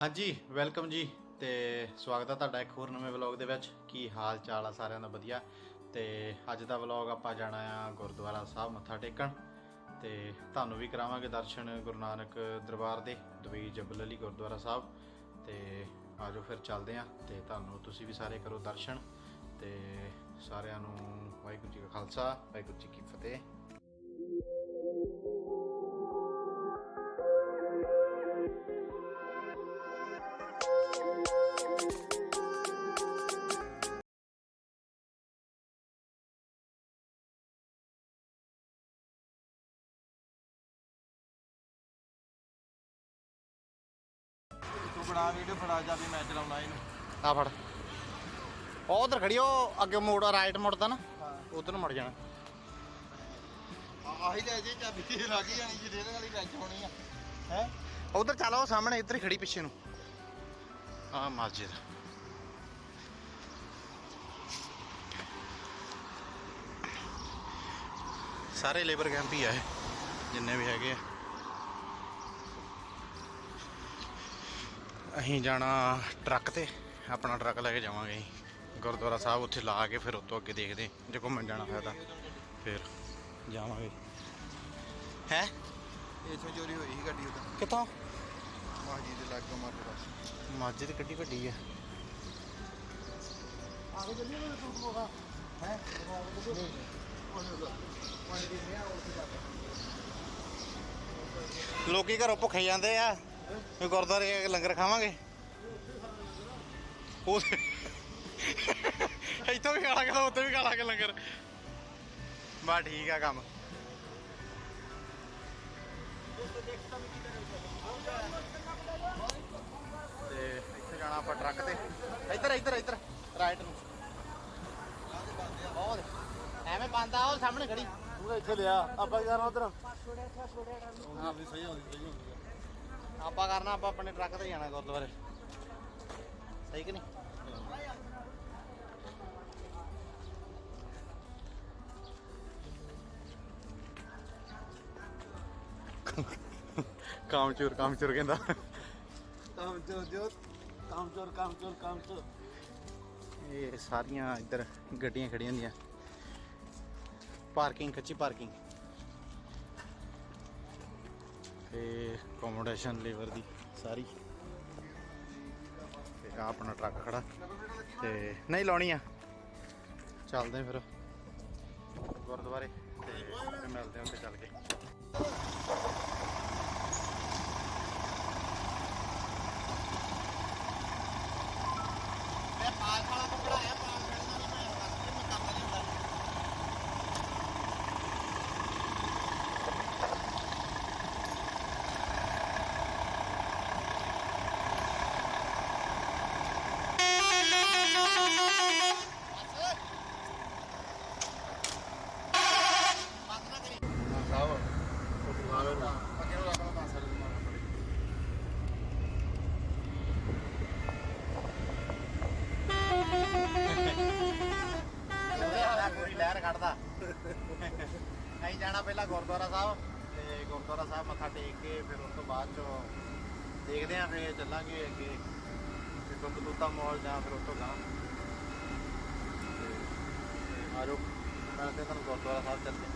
ਹਾਂਜੀ ਵੈਲਕਮ ਜੀ ਤੇ ਸਵਾਗਤ ਹੈ ਤੁਹਾਡਾ ਇੱਕ ਹੋਰ ਨਵੇਂ ਵਲੌਗ ਦੇ ਵਿੱਚ। ਕੀ ਹਾਲ ਚਾਲ ਆ ਸਾਰਿਆਂ ਦਾ? ਵਧੀਆ। ਤੇ ਅੱਜ ਦਾ ਵਲੌਗ ਆਪਾਂ ਜਾਣਾ ਆ ਗੁਰਦੁਆਰਾ ਸਾਹਿਬ ਮੱਥਾ ਟੇਕਣ। ਤੇ ਤੁਹਾਨੂੰ ਵੀ ਕਰਾਵਾਂਗੇ ਦਰਸ਼ਨ ਗੁਰੂ ਨਾਨਕ ਦਰਬਾਰ ਦੇ, Dubai Jebel Ali Gurdwara Sahib. ਤੇ ਆਜੋ ਫਿਰ ਚੱਲਦੇ ਆ ਤੇ ਤੁਹਾਨੂੰ ਤੁਸੀਂ ਵੀ ਸਾਰੇ ਕਰੋ ਦਰਸ਼ਨ। ਤੇ ਸਾਰਿਆਂ ਨੂੰ ਵਾਹਿਗੁਰੂ ਜੀ ਕਾ ਖਾਲਸਾ, ਵਾਹਿਗੁਰੂ ਜੀ ਕੀ ਫਤਿਹ। ਵੀਡੀਓ ਫੜਾ ਜਾ ਵੀ ਮੈਂ ਚਲਾਉਣਾ ਇਹਨੂੰ। ਆ ਫੜ। ਉਹ ਉਧਰ ਖੜੀ ਉਹ ਅੱਗੇ ਮੋੜ ਰਾਈਟ ਮੁੜਦਾ ਨਾ। ਉਧਰ ਨੂੰ ਮੁੜ ਜਾਣਾ। ਆਹੀ ਲੈ ਜੇ ਚਾਬੀ ਤੇ ਲੱਗ ਜਾਣੀ ਜਿਹਦੇ ਨਾਲ ਹੀ ਹੋਣੀ ਆ। ਹੈ? ਉਧਰ ਚੱਲ ਉਹ ਸਾਹਮਣੇ ਇੱਧਰ ਹੀ ਖੜੀ ਪਿੱਛੇ ਨੂੰ। ਆ ਮਸਜਿਦ ਸਾਰੇ ਲੇਬਰ ਕੈਂਪ ਹੀ ਆ ਇਹ ਜਿੰਨੇ ਵੀ ਹੈਗੇ ਆ। ਅਸੀਂ ਜਾਣਾ ਟਰੱਕ ਤੇ ਆਪਣਾ ਟਰੱਕ ਲੈ ਕੇ ਜਾਵਾਂਗੇ ਅਸੀਂ ਗੁਰਦੁਆਰਾ ਸਾਹਿਬ ਉੱਥੇ ਲਾ ਕੇ ਫਿਰ ਉੱਤੋਂ ਅੱਗੇ ਦੇਖਦੇ ਜੇ ਘੁੰਮਣ ਜਾਣਾ ਹੋਇਆ ਤਾਂ। ਫਿਰ ਜਾਵਾਂਗੇ ਹੈ? ਇੱਥੋਂ ਚੋਰੀ ਹੋਈ ਸੀ ਗੱਡੀ ਉਹਦਾ ਕਿੱਥੋਂ? ਮਸਜਿਦ ਦੇ ਲਾਗੋਂ ਮਾਰ ਬਸ ਮਸਜਿਦ ਕਿੱਡੀ ਵੱਡੀ ਆ। ਆਗੇ ਹੈ? ਲੋਕੀ ਘਰੋਂ ਭੁੱਖੇ ਜਾਂਦੇ ਆ। ਵੀ ਗੁਰਦੁਆਰੇ ਲੰਗਰ ਖਾਵਾਂਗੇ? ਉਹ ਇੱਥੋਂ ਵੀ ਖਾਣਾ ਕਿ ਉੱਥੇ ਵੀ ਖਾਣਾ ਕਿ ਲੰਗਰ। ਬਾ ਠੀਕ ਆ ਕੰਮ। ਤੇ ਇੱਥੇ ਜਾਣਾ ਆਪਾਂ ਟਰੱਕ ਤੇ। ਇੱਧਰ ਇੱਧਰ ਇੱਧਰ। ਰਾਈਟ ਨੂੰ। ਉਹ ਦੇਖ। ਐਵੇਂ ਬੰਦ ਆ ਉਹ ਸਾਹਮਣੇ ਖੜੀ। ਤੂੰ ਇੱਥੇ ਲਿਆ। ਆਪਾਂ ਕੀ ਕਰਨਾ ਉਧਰ? ਹਾਂ ਵੀ ਸਹੀ ਹੁੰਦੀ ਸਹੀ ਹੁੰਦੀ ਆਪਾਂ ਕਰਨਾ ਆਪਾਂ ਆਪਣੇ ਟਰੱਕ ਤੇ ਜਾਣਾ ਗੁਰਦੁਆਰੇ। ਸਹੀ ਕਿ ਨਹੀਂ? ਕਾਮ ਚੋਰ ਕਾਮ ਚੋਰ ਕਹਿੰਦਾ। ਕੰਮ ਚੋਰ ਜੋ ਕੰਮ ਚੋਰ ਕੰਮ ਚੋਰ ਕੰਮ ਚੋਰ ਇਹ ਸਾਰੀਆਂ ਇੱਧਰ ਗੱਡੀਆਂ ਖੜੀਆਂ ਹੁੰਦੀਆਂ। ਪਾਰਕਿੰਗ ਕੱਚੀ ਪਾਰਕਿੰਗ ਤੇ ਅਕੋਮੋਡੇਸ਼ਨ ਲੇਬਰ ਦੀ ਸਾਰੀ। ਤੇ ਆ ਆਪਣਾ ਟਰੱਕ ਖੜਾ। ਤੇ ਨਹੀਂ ਲਾਉਣੀ ਆ। ਚੱਲਦੇ ਫਿਰ। ਗੁਰਦੁਆਰੇ। ਤੇ ਮਿਲਦੇ ਹਾਂ ਉੱਥੇ ਚੱਲ ਕੇ ਮੈਂ ਪਾਸ ਵਾਲਾ ਕੱਪੜਾ ਹੈ ਪਾਸ ਵਾਲੇ ਨਾਲ ਮੈਂ ਰਸਤੇ ਮੈਂ ਕੰਮ ਨਹੀਂ ਹੁੰਦਾ ਸਾਹਿਬ ਅੱਗੇ ਨੂੰ ਲੱਗਣਾ ਤਾਂ ਸਾਰੇ ਮਾਰਨਾ ਪੜੇ ਪੂਰੀ ਅਸੀਂ ਜਾਣਾ ਪਹਿਲਾਂ ਗੁਰਦੁਆਰਾ ਸਾਹਿਬ ਤੇ ਗੁਰਦੁਆਰਾ ਸਾਹਿਬ ਮੱਥਾ ਟੇਕ ਕੇ ਫਿਰ ਉਸ ਤੋਂ ਬਾਅਦ ਚੋਂ ਦੇਖਦੇ ਆਂ ਫਿਰ ਚੱਲਾਂਗੇ ਅੱਗੇ ਤੇ ਬਬਲੂਤਾ ਮਾਲ ਜਾਂ ਫਿਰ ਉਸ ਤੋਂ ਗਾਂ ਆਜੋ, ਮੈਂ ਤੇ ਤੁਹਾਨੂੰ ਗੁਰਦੁਆਰਾ ਸਾਹਿਬ ਚੱਲਦੇ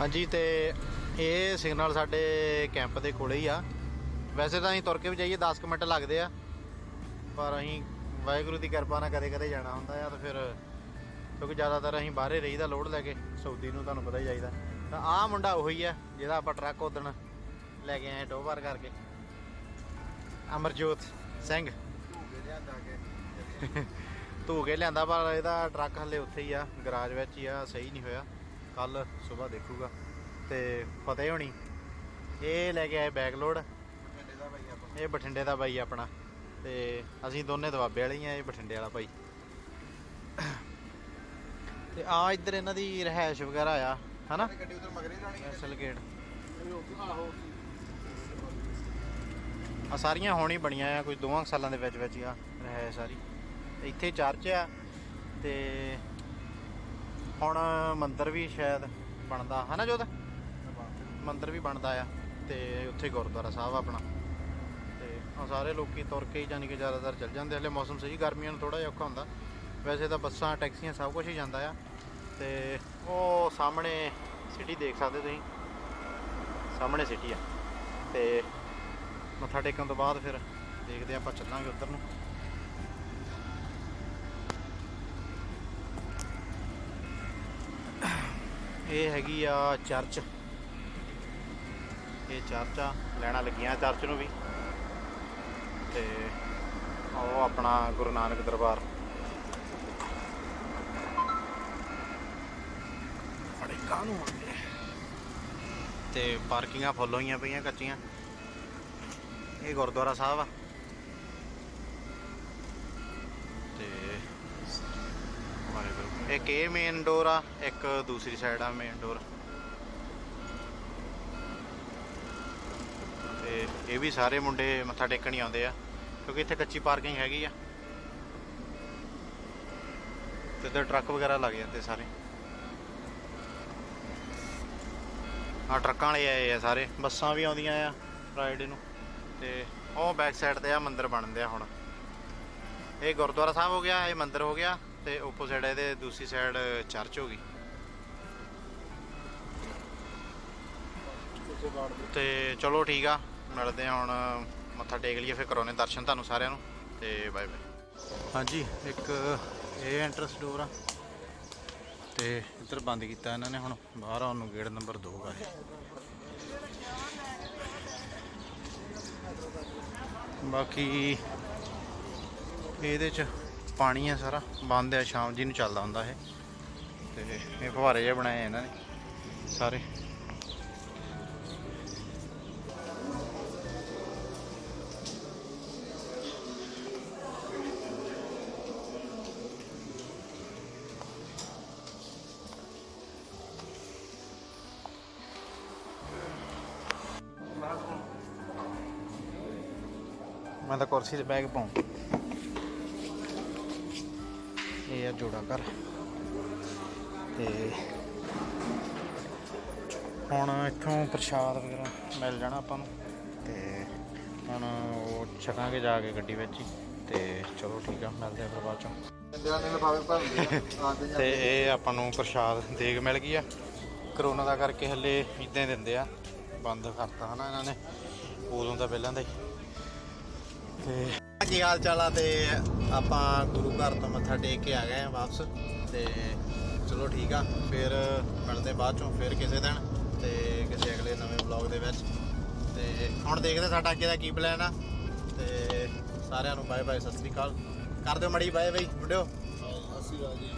ਹਾਂਜੀ, ਤੇ ਇਹ ਸਿਗਨਲ ਸਾਡੇ ਕੈਂਪ ਦੇ ਕੋਲੇ ਹੀ ਆ। ਵੈਸੇ ਤਾਂ ਅਸੀਂ ਤੁਰ ਕੇ ਵੀ ਜਾਈਏ 10 ਕੁ ਮਿੰਟ ਲੱਗਦੇ ਆ। ਪਰ ਅਸੀਂ ਵਾਹਿਗੁਰੂ ਦੀ ਕਿਰਪਾ ਨਾਲ ਕਦੇ ਕਦੇ ਜਾਣਾ ਹੁੰਦਾ ਆ ਤਾਂ ਫਿਰ ਕਿਉਂਕਿ ਜ਼ਿਆਦਾਤਰ ਅਸੀਂ ਬਾਹਰੇ ਰਹੀਦਾ ਲੋਡ ਲੈ ਕੇ, ਸਾਊਦੀ ਨੂੰ ਤੁਹਾਨੂੰ ਪਤਾ ਹੀ ਜਾਈਦਾ ਤਾਂ ਆਹ ਮੁੰਡਾ ਉਹੀ ਆ, ਜਿਹਦਾ ਆਪਾਂ ਟਰੱਕ ਉਦਣ ਲੈ ਕੇ ਆਏ ਟੋਬਾਰ ਕਰਕੇ। ਅਮਰਜੋਤ ਸਿੰਘ। ਧੂ ਕੇ ਲਿਆਂਦਾ ਪਰ ਇਹਦਾ ਟਰੱਕ ਹਲੇ ਉੱਥੇ ਹੀ ਆ, ਗਰਾਜ ਵਿੱਚ ਹੀ ਆ, ਸਹੀ ਨਹੀਂ ਹੋਇਆ। ਕੱਲ ਸਵੇਰ ਦੇਖੂਗਾ। ਤੇ ਫਤਿਹ ਹੋਣੀ। ਇਹ ਲੈ ਕੇ ਆਏ ਬੈਗ ਲੋਡ ਦਾ ਇਹ ਬਠਿੰਡੇ ਦਾ ਬਾਈ ਆਪਣਾ। ਤੇ ਅਸੀਂ ਦੋਨੇ ਦਵਾਬੇ ਵਾਲੇ ਹੀ ਆ, ਇਹ ਬਠਿੰਡੇ ਵਾਲਾ ਭਾਈ। ਤੇ ਆ ਇੱਧਰ ਇਹਨਾਂ ਦੀ ਰਹਿائش ਵਗੈਰਾ ਆ, ਹਨਾ? ਹੈ ਅਸਲ ਗੇਟ ਆ ਸਾਰੀਆਂ ਹੁਣ ਹੀ ਬਣੀਆਂ ਆ, ਕੋਈ ਦੋਵਾਂ ਸਾਲਾਂ ਦੇ ਵਿੱਚ ਵਿੱਚ ਆ ਰਹਿ ਸਾਰੀ। ਇੱਥੇ ਚਰਚ ਆ, ਤੇ ਹੁਣ ਮੰਦਰ ਵੀ ਸ਼ਾਇਦ ਬਣਦਾ, ਹਨਾ ਜੋਦ ਮੰਦਰ ਵੀ ਬਣਦਾ ਆ, ਤੇ ਉੱਥੇ ਗੁਰਦੁਆਰਾ ਸਾਹਿਬ ਆਪਣਾ। ਸਾਰੇ ਲੋਕੀ ਤੁਰ ਕੇ ਹੀ ਜਾਨੀ ਕਿ ਜ਼ਿਆਦਾਤਰ ਚੱਲ ਜਾਂਦੇ ਹਲੇ ਮੌਸਮ ਸਹੀ, ਗਰਮੀਆਂ ਨੂੰ ਥੋੜਾ ਜਿਹਾ ਔਖਾ ਹੁੰਦਾ। ਵੈਸੇ ਤਾਂ ਬੱਸਾਂ, ਟੈਕਸੀਆਂ ਸਭ ਕੁਝ ਹੀ ਜਾਂਦਾ ਆ। ਤੇ ਉਹ ਸਾਹਮਣੇ ਸਿਟੀ ਦੇਖ ਸਕਦੇ ਤੁਸੀਂ। ਸਾਹਮਣੇ ਸਿਟੀ ਆ। ਤੇ ਮੱਥਾ ਟੇਕਣ ਤੋਂ ਬਾਅਦ ਫਿਰ ਦੇਖਦੇ ਆਪਾਂ ਚੱਲਾਂਗੇ ਉੱਧਰ ਨੂੰ। ਇਹ ਹੈਗੀ ਆ ਚਰਚ। ਇਹ ਚਰਚ ਆ। ਲੈਣਾ ਲੱਗੀਆਂ ਚਰਚ ਨੂੰ ਵੀ। ਤੇ ਉਹ ਆਪਣਾ ਗੁਰੂ ਨਾਨਕ ਦਰਬਾਰ। ਕਾਹਨੂੰ ਆਉਂਦੇ? ਤੇ ਪਾਰਕਿੰਗਾਂ ਫੁੱਲ ਹੋਈਆਂ ਪਈਆਂ ਕੱਚੀਆਂ। ਇਹ ਗੁਰਦੁਆਰਾ ਸਾਹਿਬ ਆ। ਤੇ ਵਾਹਿਗੁਰੂ। ਇੱਕ ਇਹ ਮੇਨ ਡੋਰ ਆ ਇੱਕ ਦੂਸਰੀ ਸਾਈਡ ਆ ਮੇਨ ਡੋਰ ਤੇ ਇਹ ਵੀ ਸਾਰੇ ਮੁੰਡੇ ਮੱਥਾ ਟੇਕਣ ਹੀ ਆਉਂਦੇ ਆ, ਕਿਉਂਕਿ ਇੱਥੇ ਕੱਚੀ ਪਾਰਕਿੰਗ ਹੈਗੀ ਆ। ਤੇ ਇੱਧਰ ਟਰੱਕ ਵਗੈਰਾ ਲੱਗ ਜਾਂਦੇ ਸਾਰੇ। ਆ ਟਰੱਕਾਂ ਵਾਲੇ ਆਏ ਆ ਸਾਰੇ, ਬੱਸਾਂ ਵੀ ਆਉਂਦੀਆਂ ਆ ਫਰਾਈਡੇ ਨੂੰ। ਤੇ ਉਹ ਬੈਕ ਸਾਈਡ ਤੇ ਆ ਮੰਦਿਰ ਬਣਦੇ ਆ ਹੁਣ। ਇਹ ਗੁਰਦੁਆਰਾ ਸਾਹਿਬ ਹੋ ਗਿਆ, ਇਹ ਮੰਦਿਰ ਹੋ ਗਿਆ, ਤੇ ਆਪੋਜ਼ਿਟ ਇਹਦੇ ਦੂਸਰੀ ਸਾਈਡ ਚਰਚ ਹੋ ਗਈ। ਤੇ ਚਲੋ ਠੀਕ ਆ। ਮਿਲਦੇ ਆ ਹੁਣ, ਮੱਥਾ ਟੇਕ ਲਈਏ ਫਿਰ ਕਰਾਉਣੇ ਦਰਸ਼ਨ ਤੁਹਾਨੂੰ ਸਾਰਿਆਂ ਨੂੰ ਤੇ ਬਾਏ ਬਾਏ ਹਾਂਜੀ, ਇੱਕ ਇਹ ਐਂਟਰੈਂਸ ਡੋਰ ਆ। ਤੇ ਇੱਧਰ ਬੰਦ ਕੀਤਾ ਇਹਨਾਂ ਨੇ ਹੁਣ, ਬਾਹਰ ਆਉਣ ਨੂੰ ਗੇਟ ਨੰਬਰ 2 ਆ ਇਹ। ਬਾਕੀ ਇਹਦੇ ਚ ਪਾਣੀ ਆ ਸਾਰਾ, ਬੰਦ ਆ, ਸ਼ਾਮ ਜੀ ਨੂੰ ਚੱਲਦਾ ਹੁੰਦਾ ਇਹ। ਤੇ ਇਹ ਫੁਹਾਰੇ ਜਿਹੇ ਬਣਾਏ ਇਹਨਾਂ ਨੇ, ਸਾਰੇ। ਮੈਂ ਤਾਂ ਕੁਰਸੀ ਤੇ ਬੈਗ ਪਾਉਂ। ਇਹ ਆ ਜੋੜਾ ਘਰ। ਤੇ ਹੁਣ ਇੱਥੋਂ ਪ੍ਰਸ਼ਾਦ ਵਗੈਰਾ ਮਿਲ ਜਾਣਾ ਆਪਾਂ ਨੂੰ। ਤੇ ਹੁਣ ਉਹ ਛਕਾਂਗੇ ਜਾ ਕੇ ਗੱਡੀ ਵਿੱਚ ਹੀ। ਤੇ ਚਲੋ ਠੀਕ ਆ, ਮਿਲਦੇ ਆ ਫਿਰ ਬਾਅਦ ਚੋਂ। ਬੰਦਿਆਂ ਤੇ ਇਹ ਆਪਾਂ ਨੂੰ ਪ੍ਰਸ਼ਾਦ ਦੇਗ ਮਿਲ ਗਈ ਆ। ਕਰੋਨਾ ਦਾ ਕਰਕੇ ਹੱਲੇ ਇਦਾਂ ਹੀ ਦਿੰਦੇ ਆ। ਬੰਦ ਕਰਤਾ ਹਨਾ ਇਹਨਾਂ ਨੇ। ਉਦੋਂ ਤਾਂ ਪਹਿਲਾਂ ਦਾ ਹੀ। ਤੇ ਕੀ ਹਾਲ ਚਾਲ ਆ ਤੇ ਆਪਾਂ ਗੁਰੂ ਘਰ ਤੋਂ ਮੱਥਾ ਟੇਕ ਕੇ ਆ ਗਏ ਆ ਵਾਪਸ, ਤੇ ਚਲੋ ਠੀਕ ਆ, ਫਿਰ ਮਿਲਦੇ ਬਾਅਦ ਚੋਂ, ਫਿਰ ਕਿਸੇ ਦਿਨ ਤੇ ਕਿਸੇ ਅਗਲੇ ਨਵੇਂ ਵਲੌਗ ਦੇ ਵਿੱਚ। ਤੇ ਹੁਣ ਦੇਖਦੇ ਸਾਡਾ ਅੱਗੇ ਦਾ ਕੀ ਪਲਾਨ ਆ। ਤੇ ਸਾਰਿਆਂ ਨੂੰ ਬਾਏ ਬਾਏ ਸਤਿ ਸ੍ਰੀ ਅਕਾਲ। ਕਰ ਦਿਓ ਮੜੀ ਬਾਏ ਬਾਈ, ਮੁੰਡਿਓ। ਅਕਾਲ ਜੀ।